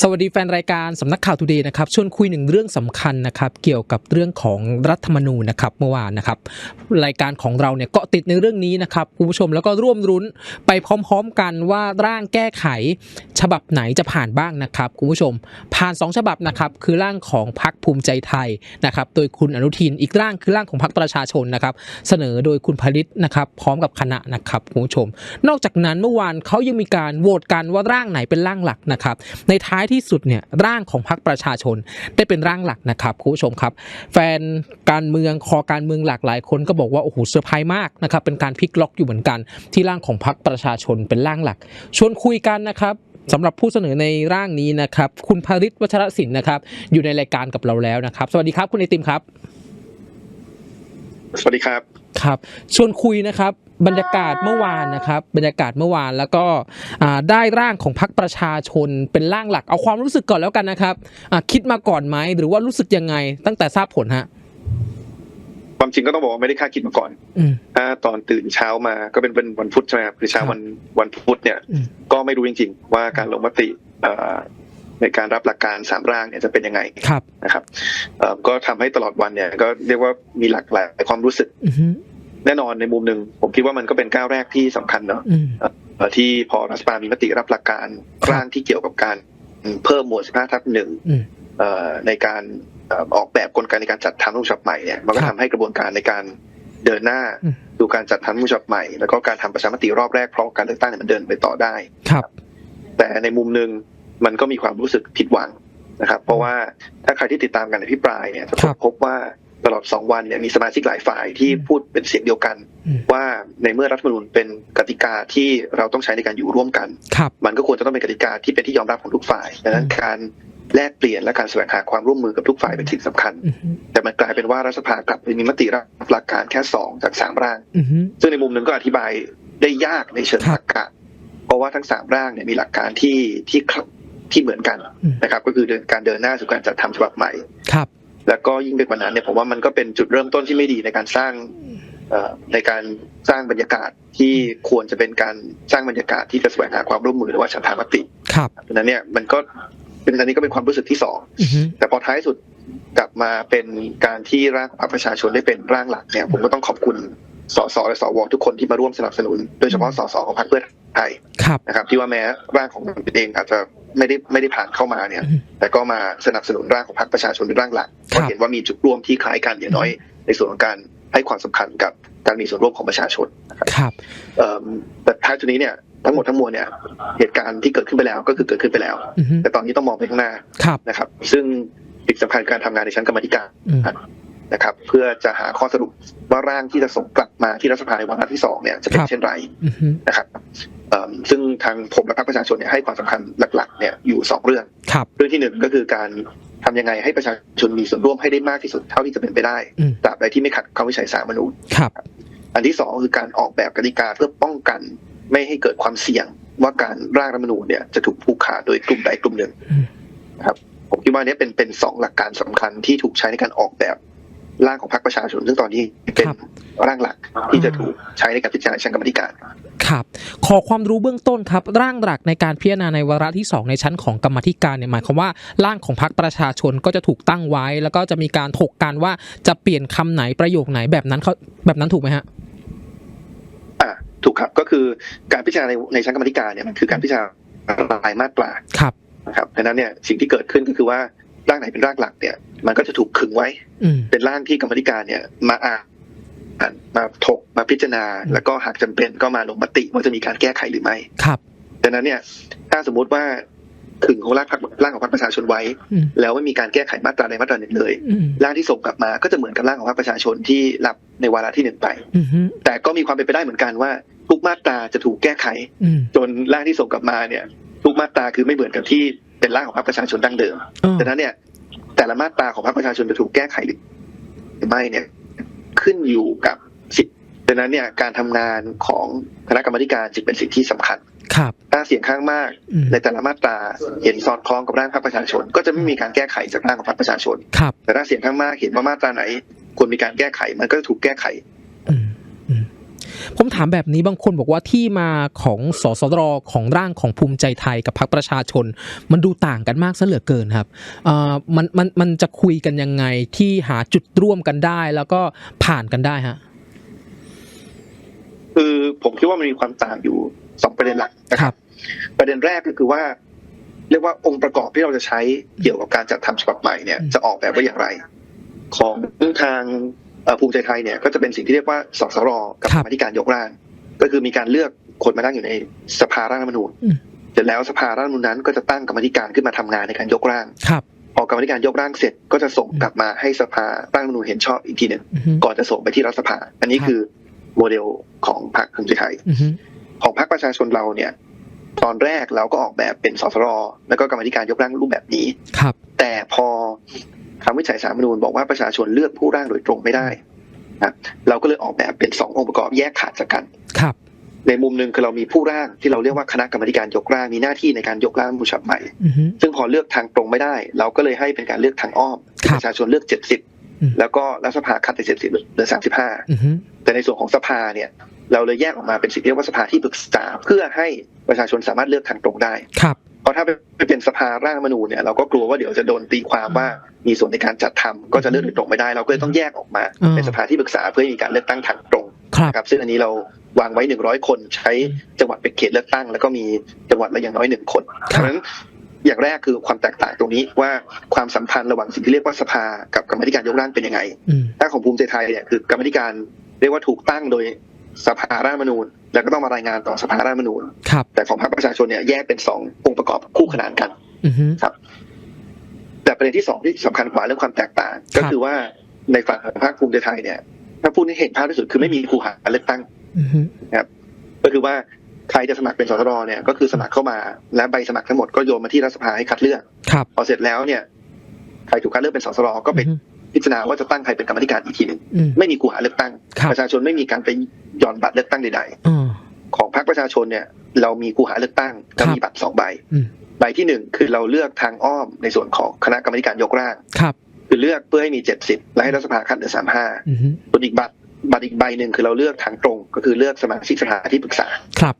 สวัสดีแฟนรายการสำนักข่าวทูเดย์นะครับชวนคุยหนึ่งเรื่องสำคัญนะครับเกี่ยวกับเรื่องของรัฐธรรมนูญนะครับเมื่อวานนะครับรายการของเราเนี่ยเกาะติดในเรื่องนี้นะครับคุณผู้ชมแล้วก็ร่วมรุ้นไปพร้อมๆกันว่าร่างแก้ไข ฉบับไหนจะผ่านบ้างนะครับคุณผู้ชม ผ่าน 2 ฉบับนะครับคือร่างของพรรคภูมิใจไทยนะครับโดยคุณอนุทินอีกร่างคือร่างของพรรคประชาชนนะครับเสนอโดยคุณผลิตนะครับพร้อมกับคณะนะครับคุณผู้ชม นอกจากนั้นเมื่อวานเขายังมีการโหวตกันว่าร่างไหนเป็นร่างหลักนะครับในท้ายที่สุดเนี่ยร่างของพรรคประชาชนได้เป็นร่างหลักนะครับคุณผู้ชมครับ แฟนการเมืองคอการเมืองหลากหลายคนก็บอกว่าโอ้โหเซอร์ไพรส์มากนะครับเป็นการพลิกล็อกอยู่เหมือนกัน ที่ร่างของพรรคประชาชนเป็นร่างหลัก ชวนคุยกันนะครับสำหรับผู้เสนอในร่างนี้นะครับ คุณภริศวัชรศิลป์นะครับ อยู่ในรายการกับเราแล้วนะครับ สวัสดีครับคุณไอติมครับ สวัสดีครับ ครับ ชวนคุยนะครับบรรยากาศเมื่อวานนะครับ บรรยากาศเมื่อวานแล้วก็อ่าได้ร่างของพรรคประชาชนเป็นร่างหลัก เอาความรู้สึกก่อนแล้วกันนะครับอ่าคิดมาก่อนไหมหรือว่ารู้สึกยังไงตั้งแต่ทราบผลฮะความจริงก็ต้องบอกว่าไม่ได้คาดคิดมาก่อนอืมถ้าตอนตื่นเช้ามาก็เป็นเป็นวันพุธใช่ไหมครับคือเช้าครับวันวันพุธเนี่ยอืมก็ไม่รู้จริง ๆ ว่าการลงมติเอ่อในการรับหลักการสามร่างเนี่ยจะเป็นยังไงครับนะครับเอ่อก็ทำให้ตลอดวันเนี่ย ก็เรียกว่ามีหลากหลายความรู้สึกอือฮึ แน่นอนในมุมหนึ่งผมคิดว่ามันก็เป็นก้าวแรกที่สำคัญเนาะอืมเอ่อที่พอรัฐบาลมีมติรับหลักการครับร่างที่เกี่ยวกับการเพิ่มหมวด 15 ทับหนึ่งอืมเอ่อในการเอ่อออกแบบกลไกในการจัดทำรูปฉบับใหม่เนี่ยมันก็ครัทำบให้กระบวนการในการเดินหน้าอืมดูการจัดทำรูปฉบับใหม่ แล้วก็การทำประชามติรอบแรกพร้อมการเลือกตั้งเนี่ยมันเดินไปต่อได้ครับ แต่ในมุมหนึ่งมันก็มีความรู้สึกผิดหวังนะครับ เพราะว่าถ้าใครที่ติดตามการอภิปรายเนี่ยจะครับพบว่า ตลอดสองวันเนี่ยมีสมาชิกหลายฝ่ายที่อืมพูดเป็นเสียงเดียวกันอืมว่าในเมื่อรัฐธรรมนูญเป็นกติกาที่เราต้องใช้ในการอยู่ร่วมกันครับมันก็ควรจะต้องเป็นกติกาที่เป็นที่ยอมรับของทุกฝ่ายดังนั้นอืมการแลกเปลี่ยนและการแสวงหาความร่วมมือกับทุกฝ่ายเป็นสิ่งสำคัญอือฮึแต่มันกลายเป็นว่ารัฐสภากลับไปมีมติรับหลักการแค่สองจากสามร่างอือฮึซึ่งในมุมหนึ่งก็อธิบายได้ยากในเชิงครับตรรกะ เพราะว่าทั้งสามร่างเนี่ยมีหลักการที่ที่คลับที่เหมือนกันอืมนะครับ ก็คือเดินการเดินหน้าสู่การจัดทำฉบับใหม่ครับ แล้วก็ยิ่งไปกว่านั้นเนี่ยผมว่ามันก็เป็นจุดเริ่มต้นที่ไม่ดีในการสร้างเอ่อในการสร้างบรรยากาศที่ควรจะเป็นการสร้างบรรยากาศที่จะแสวงหาความร่วมมือหรือว่าฉันทามติครับเพราะฉะนั้นเนี่ยมันก็เป็นอันนี้ก็เป็นความรู้สึกที่สองอือฮึแต่พอท้ายสุดกลับมาเป็นการที่ร่างของพรรคประชาชนได้เป็นร่างหลักเนี่ยผมก็ต้องขอบคุณ สสและสวทุกคนที่มาร่วมสนับสนุน โดยเฉพาะสสของพรรคเพื่อไทยครับนะครับ ที่ว่าแม้ร่างของมันเองอาจจะไม่ได้ไม่ได้ผ่านเข้ามาเนี่ยอืมแต่ก็มาสนับสนุนร่างของพรรคประชาชนเป็นร่างหลักเพครับราะเห็นว่ามีจุดร่วมที่คล้ายกันอย่างน้อย ในส่วนของการให้ความสำคัญกับการมีส่วนร่วมของประชาชนครับเอิ่มแต่ท้ายสุดนี้เนี่ยทั้งหมดทั้งมวลเนี่ยเหตุการณ์ที่เกิดขึ้นไปแล้วก็คือเกิดขึ้นไปแล้วอือฮึแต่ตอนนี้ต้องมองไปข้างหน้าครับนะครับ ซึ่งสิ่งสำคัญคือการทำงานในชั้นกรรมาธิการอืม นะครับ เพื่อจะหาข้อสรุปว่าร่างที่จะส่งกลับมาที่รัฐสภาในวาระที่สองเนี่ยจะเป็คนรับเช่นไรอือฮึนะครับเอิ่มซึ่งทางผมและพรรคประชาชนเนี่ยให้ความสำคัญหลัก ๆ เนี่ยอยู่สองเรื่องครับเรื่องที่หนึ่งก็คือการทำยังไงให้ประชาชนมีส่วนร่วมให้ได้มากที่สุดเท่าที่จะเป็นไปได้อืมตราบใดที่ไม่ขัดคำวิจัยสาลรฐธรรมนูญครับอันที่สองคือการออกแบบกติกาเพื่อป้องกันไม่ให้เกิดความเสี่ยงว่าการร่างรัฐธรรมนูญเนี่ยจะถูกผูกขาดโดยกลุ่มใดกลุ่มหนึ่งอืมนะครับผมคิดว่าเนี้เป็นเป็นสองหลักการสำคัญที่ถูกใช้ในการออกแบบ ร่างของพรรคประชาชนซึ่งตอนนี้เป็นครับร่างหลักที่จะถูกใช้ในการพิจารณาในชั้นกรรมาธิการครับขอความรู้เบื้องต้นครับ ร่างหลักในการพิจารณาในวาระที่ 2 ในชั้นของกรรมาธิการเนี่ยหมายความว่าร่างของพรรคประชาชนก็จะถูกตั้งไว้ แล้วก็จะมีการถกกันว่าจะเปลี่ยนคำไหนประโยคไหนแบบนั้นเขาแบบนั้นถูกไหมฮะอ่าถูกครับก็คือการพิจารณาในในชั้นกรรมาธิการเนี่ยมันคือการพิจารณารายมาตราครับนะครับดังนั้นเนี่ยสิ่งที่เกิดขึ้นก็คือว่าร่างไหนเป็นร่างหลักเนี่ย มันก็จะถูกขึงไว้อืมเป็นร่างที่กรรมาธิการเนี่ย มาอ่านอ่านมาถกมาพิจารณา แล้วก็หากจำเป็นก็มาลงมติว่าจะมีการแก้ไขหรือไม่ครับดังนั้นเนี่ย ถ้าสมมุติว่าขึงของร่างพรรคร่างของพรรคประชาชนไว้อืมแล้วไม่มีการแก้ไขมาตราใดมาตราหนึ่งเลยอืมร่างที่ส่งกลับมาก็จะเหมือนกับร่างของพรรคประชาชนที่รับในวาระที่หนึ่งไปอืมฮึแต่ก็มีความเป็นไปได้เหมือนกันว่าทุกมาตราจะถูกแก้ไขอืมจนร่างที่ส่งกลับมาเนี่ย ทุกมาตราคือไม่เหมือนกับที่เป็นร่างของพรรคประชาชนดั้งเดิมอ๋อดังนั้นเนี่ย แต่ละมาตราของพรรคประชาชนจะถูกแก้ไขหรือไม่เนี่ยขึ้นอยู่กับสิทธิ์ดังนั้นเนี่ยการทำงานของคณะกรรมาธิการจึงเป็นสิ่งที่สำคัญ ครับถ้าเสียงข้างมากอืมในแต่ละมาตราเห็นสอดคล้องกับร่างพรรคประชาชน ก็จะไม่มีการแก้ไขจากร่างของพรรคประชาชนครับแต่ถ้าเสียงข้างมากเห็นว่ามาตราไหนควรมีการแก้ไขมันก็จะถูกแก้ไขอืมอืม ผมถามแบบนี้บางคนบอกว่าที่มาของสสรของร่างของภูมิใจไทยกับพรรคประชาชน มันดูต่างกันมากซะเหลือเกินครับเอ่อมันมันมันจะคุยกันยังไงที่หาจุดร่วมกันได้แล้วก็ผ่านกันได้ฮะคือผมคิดว่ามันมีความต่างอยู่สองประเด็นหลักนะคครัรับบประเด็นแรกก็คือว่า เรียกว่าองค์ประกอบที่เราจะใช้เกี่ยวกับการจัดทำฉบับใหม่เนี่ยอืมจะออกแบบไว้อย่างไร ของทางเอ่อ ภูมิใจไทยเนี่ยก็จะเป็นสิ่งที่เรียกว่าสสรกับกรรมาธิการยกร่าง ก็คือมีการเลือกคนมานั่งอยู่ในสภาร่างรัฐธรรมนูญอืมเสร็จแล้วสภาร่างรัฐธรรมนูญนั้นก็จะตั้งกรรมาธิการขึ้นมาทำงานในการยกร่างครับพอกรรมาธิการยกร่างเสร็จก็จะส่งกลับมาให้สภาร่างรัฐธรรมนูญเห็นชอบอีกทีหนึ่งอือฮึก่อนจะส่งไปที่รัฐสภา อันนี้ครับคือโมเดลของพรรคภูมิใจไทยอือฮึของพรรคประชาชนเราเนี่ย ตอนแรกเราก็ออกแบบเป็นสสรแล้วก็กรรมาธิการยกร่างรูปแบบนี้ครับ แต่พอ คำวิจัยสาลรฐธรรมนูญบอกว่าประชาชนเลือกผู้ร่างโดยตรงไม่ได้นะเราก็เลยออกแบบเป็นสององค์ประกอบแยกขาดจากกันครับในมุมหนึ่งคือเรามีผู้ร่างที่เราเรียกว่าคณะกรรมาธิการยกร่างมีหน้าที่ในการยกร่างผู้ฉบับใหม่อือฮึซึ่งพอเลือกทางตรงไม่ได้ เราก็เลยให้เป็นการเลือกทางอ้อมครับประชาชนเลือกอืม70แล้วก็รัฐสภาคัดไป70เหลือ35อือฮึแต่ในส่วนของสภาเนี่ย เราเลยแยกออกมาเป็นสิ่งที่เรียกว่าสภาที่ปรึกษาเพื่อให้ประชาชนสามารถเลือกทางตรงได้ครับ เพราะถ้าไปเป็นสภาร่างรัฐธรรมนูญเนี่ยเราก็กลัวว่าเดี๋ยวจะโดนตีความว่ามีส่วนในการจัดทำก็จะเลือกโดยตรงไม่ได้ เราก็เลยต้องแยกออกมาอ่าเป็นสภาที่ปรึกษาเพื่อให้มีการเลือกตั้งทางตรงครับนะครับซึ่งอันนี้เราวางไว้100คนใช้จังหวัดเป็นเขตเลือกตั้ง แล้วก็มีจังหวัดละอย่างน้อยหนึ่งคนเพราะฉะนั้นอย่างแรกคือความแตกต่างตรงนี้ว่าความสัมพันธ์ระหว่างสิ่งที่เรียกว่าสภากับกรรมาธิการยกร่างเป็นยังไงอืมถ้าของภูมิใจไทยเนี่ยคือกรรมาธิการเรียกว่าถูกตั้งโดยสภาร่างรัฐธรรมนูญ แล้วก็ต้องมารายงานต่อสภาร่างรัฐธรรมนูญครับแต่ของพรรคประชาชนเนี่ยแยกเป็นสององค์ประกอบคู่ขนานกันอือฮึแต่ประเด็นที่สองที่สำคัญกว่าเรื่องความแตกต่างครับก็คือว่าในฝั่งของพรรคภูมิใจไทยเนี่ย ถ้าพูดให้เห็นภาพที่สุดคือไม่มีคูหาเลือกตั้งอือฮึก็คือว่าใครจะสมัครเป็นสสรเนี่ยก็คือสมัครเข้ามา และใบสมัครทั้งหมดก็โยนมาที่รัฐสภาให้คัดเลือกครับพอเสร็จแล้วเนี่ยใครถูกคัดเลือกเป็นสสรก็ไปอือฮึ พิจารณาว่าจะตั้งใครเป็นกรรมาธิการอีกทีหนึ่งอืมไม่มีคูหาเลือกตั้งครับประชาชนไม่มีการไปหย่อนบัตรเลือกตั้งใดอ๋อๆของพรรคประชาชนเนี่ย เรามีคูหาเลือกตั้งครัเราบมีบัตรสองใบอืมใบที่หนึ่งคือเราเลือกทางอ้อมในส่วนของคณะกรรมาธิการยกร่างครับคือเลือกเพื่อให้มีเจ็ดสิบและให้รัฐสภาคัดเหลือสามห้าอือฮึส่วนอีกบัตรบัตรอีกใบหนึ่งคือเราเลือกทางตรง ก็คือเลือกสมาชิกสภาที่ปรึกษาครับ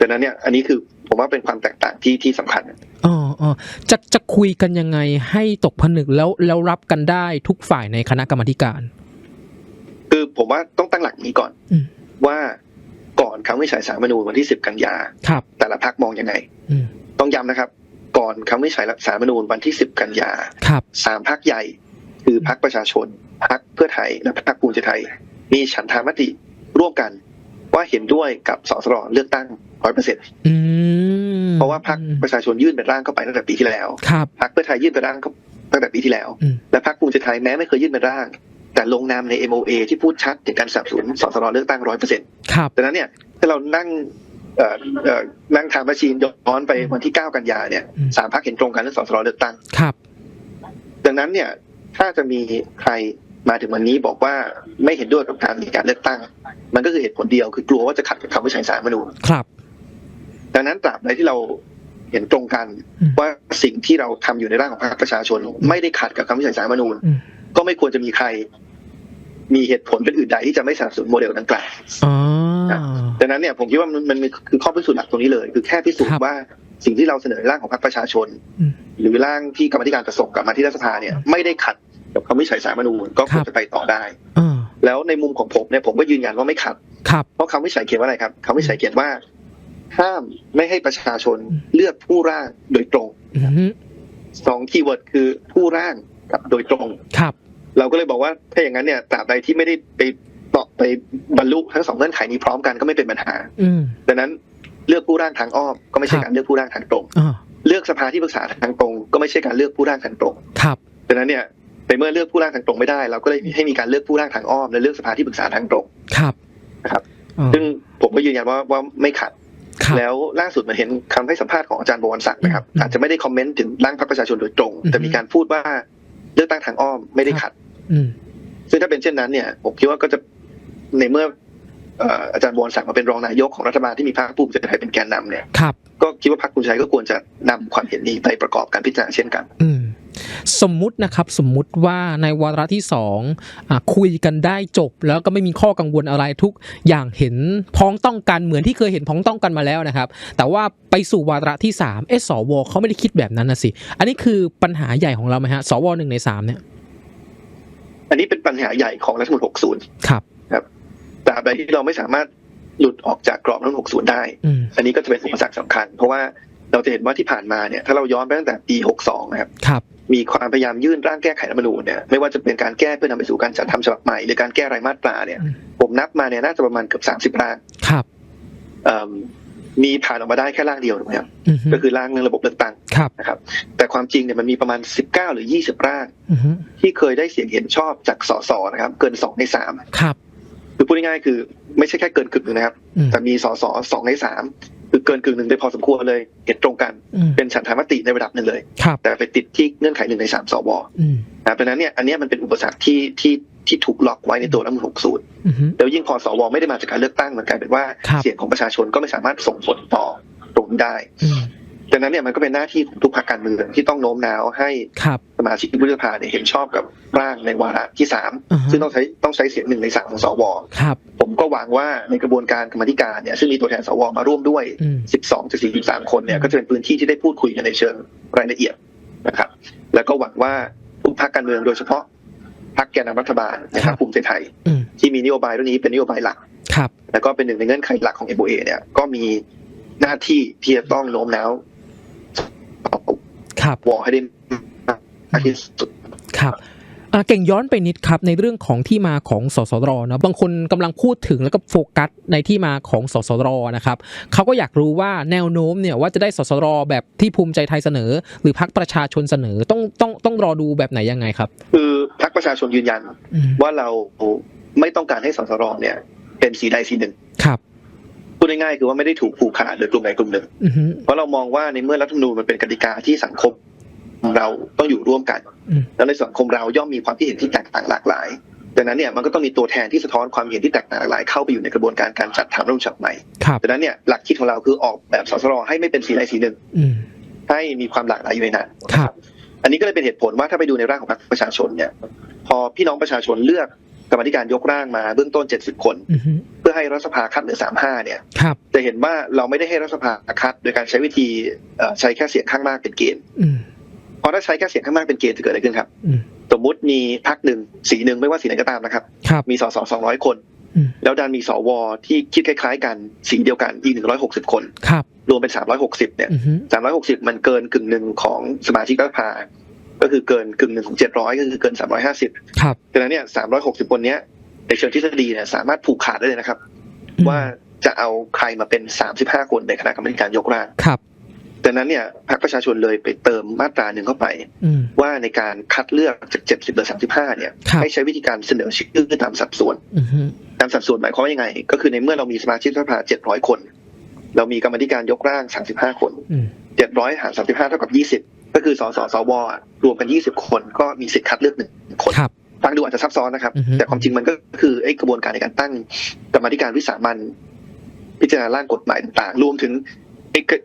ดังนั้นเนี่ยอันนี้คือผมว่าเป็นความแตกต่างที่ที่สำคัญอ๋ออ๋อจะจะคุยกันยังไงให้ตกผนึกแล้วแล้วรับกันได้ทุกฝ่ายในคณะกรรมาธิการ คือผมว่าต้องตั้งหลักนี้ก่อนอืมว่าก่อนคำวินิจฉัยสาลรฐธรรมนูญวันที่สิบกันยาครับ แต่ละพักมองยังไงอืมต้องย้ำนะครับ ก่อนคำวินิจฉัยสาลรฐธรรมนูญวันที่สิบกันยาครับสามพักใหญ่ คือพักประชาชนพักเพื่อไทยและพักภูมิใจไทย มีฉันทามติร่วมกัน ว่าเห็นด้วยกับสสรเลือกตั้งร้อยเปอร์เซ็นต์อืมเพราะว่าพักประชาชนยื่นเป็นร่างเข้าไปตั้งแต่ปีที่แล้วครับพักเพื่อไทยยื่นเป็นร่างเข้าตั้งแต่ปีที่แล้วอืมและพักภูมิใจไทยแม้ไม่เคยยื่นเป็นร่าง แต่ลงนามใน MOA ที่พูดชัดถึงการสนับสนุนสสรเลือกตั้งร้อยเปอร์เซ็นต์ครับดังนั้นเนี่ยถ้าเรานั่งเอ่อเอ่อนั่งทำแมชชีนย้อนไปวันที่9กันยาเนี่ยอืมสามพักเห็นตรงกันเรื่องสสรเลือกตั้งครับ ดังนั้นเนี่ยถ้าจะมีใคร มาถึงวันนี้บอกว่าไม่เห็นด้วยกับการมีการเลือกตั้ง มันก็คือเหตุผลเดียวคือกลัวว่าจะขัดกับคำวินิจฉัยสาลรฐธรรมนูญครับ ดังนั้นตราบใดที่เราเห็นตรงกันอืมว่าสิ่งที่เราทำอยู่ในร่างของพรรคประชาชน ไม่ได้ขัดกับคำวินิจฉัยสาลรฐธรรมนูญอืมก็ไม่ควรจะมีใคร มีเหตุผลเป็นอื่นใดที่จะไม่สนับสนุนโมเดลดังกล่าวอ๋อดังนั้นเนี่ยผมคิดว่ามันมันคือข้อพิสูจน์หลักตรงนี้เลย คือแค่พิสูจครัน์บว่าสิ่งที่เราเสนอในร่างของพรรคประชาชนอืมหรือร่างที่กรรมาธิการจะส่งกลับมาที่รัฐสภาเนี่ยไม่ได้ขัด กับคำวินิจฉัยสาลรฐธรรมนูญก็ควรจะไปต่อได้อ่าแล้วในมุมของผมเนี่ยผมก็ยืนยันว่าไม่ขัดครับเพราะคำวินิจฉัยเขียนว่าอะไรครับคำวินิจฉัยเขียนว่า ห้ามไม่ให้ประชาชนอืมเลือกผู้ร่างโดยตรงอือฮึสองคีย์เวิร์ดคือผู้ร่างกับโดยตรงครับ เราก็เลยบอกว่าถ้าอย่างนั้นเนี่ยตราบใดที่ไม่ได้ไปต่อไปบรรลุทั้งสองเงื่อนไขนี้พร้อมกันก็ไม่เป็นปัญหาอืมดังนั้นเลือกผู้ร่างทางอ้อมก็ไม่ใช่ครับการเลือกผู้ร่างทางตรงอ่าเลือกสภาที่ปรึกษาทางตรง ก็ไม่ใช่การเลือกผู้ร่างทางตรงครับดังนั้นเนี่ย ในเมื่อเลือกผู้ร่างทางตรงไม่ได้ เราก็เลยให้มีการเลือกผู้ร่างทางอ้อม และเลือกสภาที่ปรึกษาทางตรงครับนะครับอ่าซึ่งผมก็ยืนยันว่าว่าไม่ขัดครับแล้วล่าสุดมันเห็นคำให้สัมภาษณ์ของอาจารย์บวรศักดิ์นะครับอืมอาจจะไม่ได้คอมเมนต์ถึงร่างพรรคประชาชนโดยตรงอืมแต่มีการพูดว่าเลือกตั้งทางอ้อมไม่ได้ขัดอืมซึ่งถ้าเป็นเช่นนั้นเนี่ยผมคิดว่าก็จะในเมื่อเอ่ออาจารย์บวรศักดิ์มาเป็นรองนายกของรัฐบาลที่มีพรรคภูมิใจไทยเป็นแกนนำเนี่ยครับก็คิดว่าพรรคภูมิใจไทยก็ควรจะนำความเห็นนี้ไปประกอบการพิจารณาเช่นกัน อืม สมมุตินะครับสมมุติว่าในวาระที่สองอาคุยกันได้จบ แล้วก็ไม่มีข้อกังวลอะไรทุกอย่างเห็นพ้องต้องกันเหมือนที่เคยเห็นพ้องต้องกันมาแล้วนะครับ แต่ว่าไปสู่วาระที่สามเอะสวเขาไม่ได้คิดแบบนั้นนะสิอันนี้คือปัญหาใหญ่ของเราไหมฮะสวหนึ่งในสามเนี่ยอันนี้เป็นปัญหาใหญ่ของรัฐธรรมนูญ60 ครับตราบใดที่เราไม่สามารถหลุดออกจากกรอบรัฐธรรมนูญ60 ได้อืมอันนี้ก็จะเป็นอุปสรรคสำคัญ เพราะว่าเราจะเห็นว่าที่ผ่านมาเนี่ย ถ้าเราย้อนไปตั้งแต่ปี 62 นะครับ ครับ มีความพยายามยื่นร่างแก้ไขรัฐธรรมนูญเนี่ยไม่ว่าจะเป็นการแก้เพื่อนำไปสู่การจัดทำฉบับใหม่หรือการแก้รายมาตราเนี่ยอืมผมนับมาเนี่ยน่าจะประมาณเกือบ30ร่างครับเอิ่มมีผ่านออกมาได้แค่ร่างเดียวถูกไหมครับอือฮึก็คือร่างเรื่องระบบเลือกตั้งครับนะครับ แต่ความจริงเนี่ยมันมีประมาณ 19 หรือ 20 ร่างอือฮึที่เคยได้เสียงเห็นชอบจากสสนะครับ เกิน2ใน3ครับคือพูดง่ายๆคือ ไม่ใช่แค่เกินกึ่งหนึงนะครับอืมแต่มีสสสองในสาม คือเกินกึ่งหนึ่งได้พอสมควรเลย เห็นตรงกันอืมเป็นฉันทามติในระดับหนึ่งเลยครับแต่ไปติดที่เงื่อนไขหนึ่งในสามสวอืมนะครับดังนั้นเนี่ยอันเนี้ยมันเป็นอุปสรรคที่ที่ที่ถูกล็อกไว้ในตัวรัฐธรรมนูญ60อือฮึแล้วยิ่งพอสวไม่ได้มาจากการเลือกตั้งมันกลายเป็นว่าครับเสียงของประชาชนก็ไม่สามารถส่งผลต่อตรงนี้ได้อืมดังนั้นเนี่ยมันก็เป็นหน้าที่ของทุกพรรคการเมืองที่ต้องโน้มน้าวให้ครับส มาชิกวุฒิสภาเนี่ยเห็นชอบกับร่างในวาระที่สามอ่าฮะซึ่งต้องใช้ต้องใช้เสียงหนึ่งในสามของสวครับผมก็หวังว่าในกระบวนการกรรมาธิการเนี่ยซึ่งมีตัวแทนสวมาร่วมด้วยอืม12จาก43 คนเนี่อืยมก็จะเป็นพื้นที่ที่ได้พูดคุยกันในเชิงรายละเอียดนะครับ แล้วก็หวังว่าทุกพรรคการเมืองโดยเฉพาะพรรคแกนนำรัฐบาลนะครับภูมิใจไทยอืมที่มีนโยบายเรื่องนี้เป็นนโยบายหลักครับแล้วก็เป็นหนึ่งในเงื่อนไขหลักของ MOA เนี่ยก็มีหน้าที่ที่จะต้องโน้มน้าวครับวอให้ได้มากที่สุดครับอ่าเก่งย้อนไปนิดครับในเรื่องของที่มาของสสรนะบางคนกำลังพูดถึงแล้วก็โฟกัสในที่มาของสสรนะครับเขาก็อยากรู้ว่าแนวโน้มเนี่ยว่าจะได้สสรแบบที่ภูมิใจไทยเสนอ หรือพรรคประชาชนเสนอต้องต้องต้องรอดูแบบไหนยังไงครับ คือพรรคประชาชนยืนยันอืมว่าเราไม่ต้องการให้สสรเนี่ย เป็นสีใดสีหนึ่งครับพูดง่ายๆคือว่าไม่ได้ถูกผูกขาดโดยกลุ่มใดกลุ่มหนึ่งอือฮึเพราะเรามองว่าในเมื่อรัฐธรรมนูญมันเป็นกติกาที่สังคม เราต้องอยู่ร่วมกันอืมแล้วในสังคมเราย่อมมีความคิดเห็นที่แตกต่างหลากหลายดังนั้นเนี่ยมันก็ต้องมีตัวแทนที่สะท้อนความเห็นที่แตกต่างหลากหลายเข้าไปอยู่ในกระบวนการการจัดทำรัฐธรรมนูญฉบับใหม่ครับดังนั้นเนี่ยหลักคิดของเราคือออกแบบสสรให้ไม่เป็นสีใดสีหนึ่งอืมให้มีความหลากหลายอยู่ในนั้นครับอันนี้ก็เลยเป็นเหตุผลว่าถ้าไปดูในร่างของพรรคประชาชนเนี่ย พอพี่น้องประชาชนเลือกกรรมาธิการยกร่างมาเบื้องต้น 70 คนอือฮึเพื่อให้รัฐสภาคัดเหลือ 35 เนี่ยครับจะเห็นว่าเราไม่ได้ให้รัฐสภาคัดโดยการใช้วิธีเอ่อใช้แค่เสียงข้างมากเป็นเกณฑ์อืม เพราะถ้าใช้แค่เสียงข้างมากเป็นเกณฑ์จะเกิดอะไรขึ้นครับอืมสมมุติมีพรรคหนึ่งสีหนึ่งไม่ว่าสีไหนก็ตามนะครับครับมีสส200คนอืมแล้วดันมีสวที่คิดคล้าย ๆ กันสีเดียวกันอีก160คนครับรวมเป็น360เนี่ยอือฮึ360มันเกินกึ่งหนึ่งของสมาชิกรัฐสภาก็คือเกินกึ่งหนึ่งของ700ก็คือเกิน350ครับดังนั้นเนี่ย360คนเนี้ยในเชิงทฤษฎีเนี่ยสามารถผูกขาดได้เลยนะครับอืมว่าจะเอาใครมาเป็น35คนในคณะกรรมการยกร่างครับ ดังนั้นเนี่ยพรรคประชาชนเลยไปเติมมาตราหนึ่งเข้าไปอืมว่าในการคัดเลือกจาก70เหลือ35เนี่ยครับให้ใช้วิธีการเสนอชื่อตามสัดส่วนอือฮึตามสัดส่วนหมายความว่ายังไง ก็คือในเมื่อเรามีสมาชิกรัฐสภา700คน เรามีกรรมาธิการยกร่าง35คนอืม700หาร35เท่ากับ20ก็คือสสสวอะรวมกัน20คนก็มีสิทธิ์คัดเลือกหนึ่งคนครับฟังดูอาจจะซับซ้อนนะครับอือฮึแต่ความจริงมันก็คือไอ้กระบวนการในการตั้งกรรมาธิการวิสามันพิจารณาร่างกฎหมายต่างๆ รวมถึงไอ้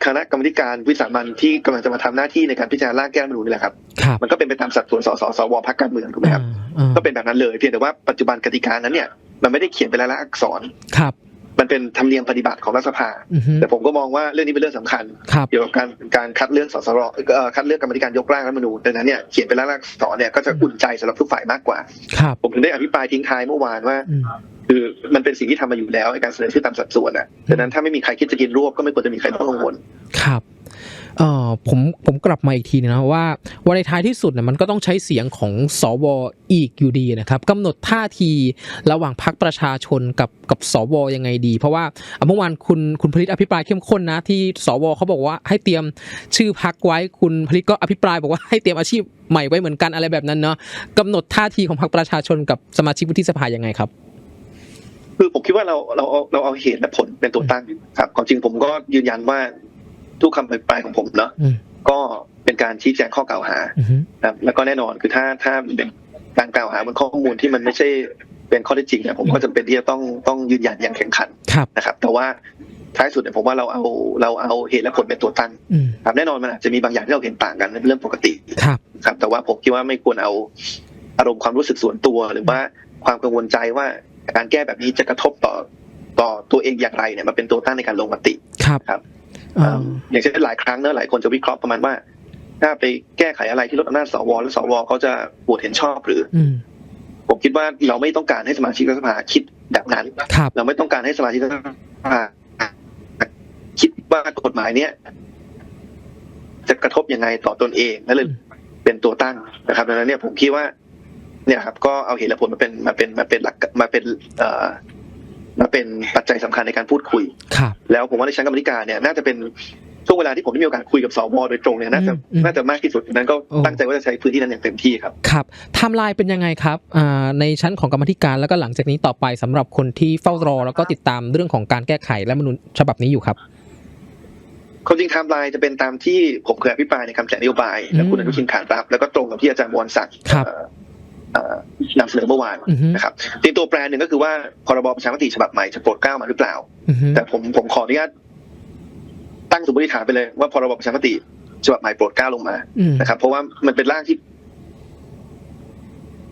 คณะกรรมาธิการวิสามันที่กำลังจะมาทำหน้าที่ในการพิจารณาร่างแก้รัฐธรรมนูญนี่แหละครับครับ มันก็เป็นไปตามสัดส่วนสสสวพรรคการเมืองถูกไหมครับอ่าอ่าก็เป็นแบบนั้นเลย เพียงแต่ว่าปัจจุบันกติกานั้นเนี่ยมันไม่ได้เขียนเป็นลายลักษณ์อักษรครับมันเป็นธรรมเนียมปฏิบัติของรัฐสภาอือฮึแต่ผมก็มองว่าเรื่องนี้เป็นเรื่องสำคัญครับเกี่ยวกับการการคัดเลือกสสรเอ่อคัดเลือกกรรมาธิการยกร่างรัฐธรรมนูญดังนั้นเนี่ยเขียนเป็นลายลักษณ์อักษรเนี่ยก็จะอุ่นใจสำหรับทุกฝ่ายมากกว่าครับผมถึงได้อภิปรายทิ้งท้ายเมื่อวานว่าอืม คือมันเป็นสิ่งที่ทำมาอยู่แล้วในการเสนอชื่อตามสัดส่วนอะดังนั้นถ้าไม่มีใครคิดจะกินรวบก็ไม่ควรจะมีใครต้องกังวลครับเอ่อผมผมกลับมาอีกทีนะว่าวันในท้ายที่สุดเนี่ยมันก็ต้องใช้เสียงของสวอีกอยู่ดีนะครับกำหนดท่าทีระหว่างพรรคประชาชนกับกับสวยังไงดี เพราะว่าเมื่อวานคุณคุณผลิตอภิปรายเข้มข้นนะ ที่สวเขาบอกว่าให้เตรียมชื่อพรรคไว้คุณผลิตก็อภิปรายบอกว่าให้เตรียมอาชีพใหม่ไว้เหมือนกันอะไรแบบนั้นเนาะกำหนดท่าทีของพรรคประชาชนกับสมาชิกวุฒิสภายังไงครับ คือผมคิดว่าเราเราเอาเราเอาเหตุและผลเป็นตัวตั้งครับความจริงผมก็ยืนยันว่าทุกคำอภิปรายของผมเนาะอืมก็เป็นการชี้แจงข้อกล่าวหาอือฮึนะครับแล้วก็แน่นอนคือถ้าถ้าเป็นการกล่าวหาบนข้อมูลที่มันไม่ใช่เป็นข้อเท็จจริงเนี่ยผมก็จำเป็นที่จะต้องต้องยืนยันอย่างแข็งขันครับนะครับ แต่ว่าท้ายสุดเนี่ยผมว่าเราเอาเราเอาเหตุและผลเป็นตัวตั้งอืมครับแน่นอนมันอาจจะมีบางอย่างที่เราเห็นต่างกันเป็นเรื่องปกติครับครับ แต่ว่าผมคิดว่าไม่ควรเอาอารมณ์ความรู้สึกส่วนตัวหรือว่าความกังวลใจว่า การแก้แบบนี้จะกระทบต่อต่อตัวเองอย่างไรเนี่ยมาเป็นตัวตั้งในการลงมติครับครับเอ่ออย่างเช่นหลายครั้งเนอะหลายคนจะวิเคราะห์ประมาณว่า ถ้าไปแก้ไขอะไรที่ลดอำนาจสวแล้วสวเขาจะโหวตเห็นชอบหรืออืมผมคิดว่าเราไม่ต้องการให้สมาชิกรัฐสภาคิดแบบนั้นครับเราไม่ต้องการให้สมาชิกรัฐสภาคิดว่ากฎหมายเนี้ยจะกระทบยังไงต่อตนเองและเลยเป็นตัวตั้งนะครับดังนั้นเนี่ยผมคิดว่า เนี่ยครับก็เอาเหตุและผลมาเป็นมาเป็นมาเป็นหลักมาเป็นเอ่อมาเป็นปัจจัยสำคัญในการพูดคุยครับแล้วผมว่าในชั้นกรรมธิการเนี่ยน่าจะเป็นช่วงเวลาที่ผมได้มีโอกาสคุยกับสวโดยตรงเนี่ยน่าจะอืมอืมน่าจะมากที่สุดดังนั้นก็โอ้ตั้งใจว่าจะใช้พื้นที่นั้นอย่างเต็มที่ครับครับไทม์ไลน์เป็นยังไงครับอ่าในชั้นของกรรมธิการแล้วก็หลังจากนี้ต่อไปสำหรับคนที่เฝ้ารอ แล้วก็ติดตามเรื่องของการแก้ไขและมนุษย์ฉบับนี้อยู่ครับความจริงไทม์ไลน์จะเป็นตามที่ผมเคยอภิปรายในคำแถลงนโยบายและคุณอนุทินขานรับ แล้วก็ตรงกับที่อาจารย์บวรศักดิ์ ครับเอ่อเอ่อนำเสนอเมื่อวานอือฮึนะครับตีตัวแปรหนึ่งก็คือว่าพรบประชามติฉบับใหม่จะโปรดเกล้ามาหรือเปล่าอือฮึแต่ผมผมขออนุญาตตั้งสมมติฐานไปเลยว่าพรบประชามติฉบับใหม่โปรดเกล้าลงมาอืมนะครับ เพราะว่ามันเป็นร่างที่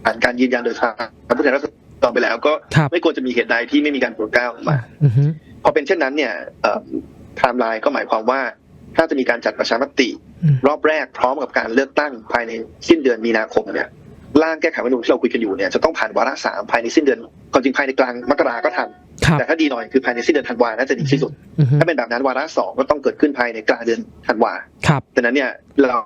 ผ่านการยืนยันโดยทางผู้แทนราษฎรไปแล้ว ก็ครับไม่ควรจะมีเหตุใดที่ไม่มีการโปรดเกล้าออกมาอือฮึพอเป็นเช่นนั้นเนี่ยไทม์ไลน์ก็หมายความว่าถ้าจะมีการจัดประชามติอืมรอบแรกพร้อมกับการเลือกตั้งภายในสิ้นเดือนมีนาคมเนี่ย ร่างแก้ไขรัฐธรรมนูญที่เราคุยกันอยู่เนี่ยจะต้องผ่านวาระสามภายในสิ้นเดือนความจริงภายในกลางมกราก็ทันครับแต่ถ้าดีหน่อยคือภายในสิ้นเดือนธันวาน่าจะดีที่สุดอือฮึถ้าเป็นแบบนั้นวาระสองก็ต้องเกิดขึ้นภายในกลางเดือนธันวาครับดังนั้นเนี่ยเรา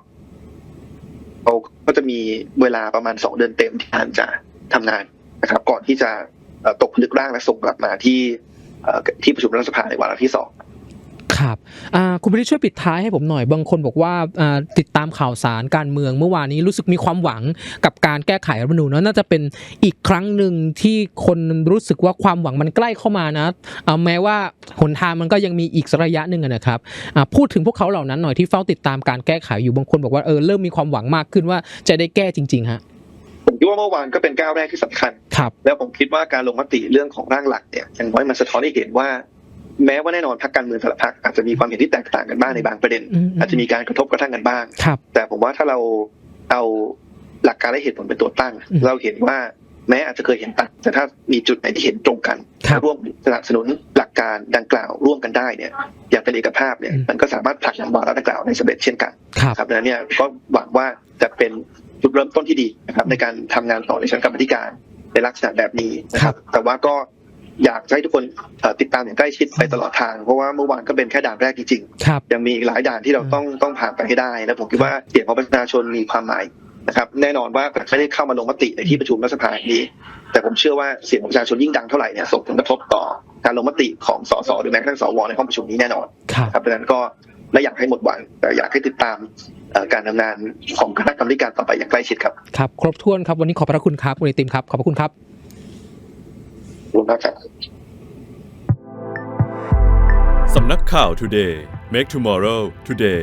เราก็จะมีเวลาประมาณสองเดือนเต็มที่การจะทำงานนะครับ ก่อนที่จะเอ่อตกผลึกร่างและส่งกลับมาที่เอ่อที่ประชุมรัฐสภาในวาระที่สอง ครับอ่าคุณพิริชช่วยปิดท้ายให้ผมหน่อยบางคนบอกว่าอ่าติดตามข่าวสารการเมืองเมื่อวานนี้รู้สึกมีความหวังกับการแก้ไขรัฐธรรมนูญเนอะน่าจะเป็นอีกครั้งหนึ่งที่คนรู้สึกว่าความหวังมันใกล้เข้ามานะอ่าแม้ว่าหนทางมันก็ยังมีอีกระยะหนึ่งอะนะครับอ่าพูดถึงพวกเขาเหล่านั้นหน่อยที่เฝ้าติดตามการแก้ไขอยู่บางคนบอกว่าเออเริ่มมีความหวังมากขึ้นว่าจะได้แก้จริงๆฮะผมคิดว่าเมื่อวานก็เป็นก้าวแรกที่สำคัญครับแล้วผมคิดว่าการลงมติเรื่องของร่างหลักเนี่ยอย่างน้อยมันสะท้อนให้เห็นว่า แม้ว่าแน่นอนพรรคการเมืองแต่ละพรรคอาจจะมีความเห็นที่แตกต่างกันบ้างในบางประเด็นอืมอาจจะมีการกระทบกระทั่งกันบ้างครับแต่ผมว่าถ้าเราเอาหลักการและเหตุผลเป็นตัวตั้งอืมเราเห็นว่าแม้อาจจะเคยเห็นต่างแต่ถ้ามีจุดไหนที่เห็นตรงกันครับร่วมสนับสนุนหลักการดังกล่าวร่วมกันได้เนี่ย อย่างเป็นเอกภาพเนี่ยอืมมันก็สามารถผลักดันวาระดังกล่าวในสำเร็จเช่นกันครับครับดังนั้นเนี่ยก็หวังว่าจะเป็นจุดเริ่มต้นที่ดีนะครับในการทำงานต่อในชั้นกรรมธิการในลักษณะแบบนี้นะครับ แต่ว่าก็ อยากจะให้ทุกคนเอ่อติดตามอย่างใกล้ชิดไปตลอดทาง เพราะว่าเมื่อวานก็เป็นแค่ด่านแรกจริงครับๆยังมีอีกหลายด่านที่เราต้องต้องผ่านไปให้ได้และผมคิดว่าเสียงของประชาชนมีความหมายนะครับแน่นอนว่าไม่ได้เข้ามาลงมติในที่ประชุมรัฐสภาแห่งนี้ แต่ผมเชื่อว่าเสียงของประชาชนยิ่งดังเท่าไหร่เนี่ยส่งผลกระทบต่อการลงมติของสสหรือแม้กระทั่งสวในห้องประชุมนี้แน่นอนครับครับดังนั้นก็ไม่อยากให้หมดหวังแต่อยากให้ติดตามเอ่อการทำงานของคณะกรรมการต่อไปอย่างใกล้ชิดครับครับ ครบถ้วนครับวันนี้ขอบพระคุณครับคุณไอติมครับขอบพระคุณครับ ขอบคุณมากครับสำนักข่าว Today Make Tomorrow Today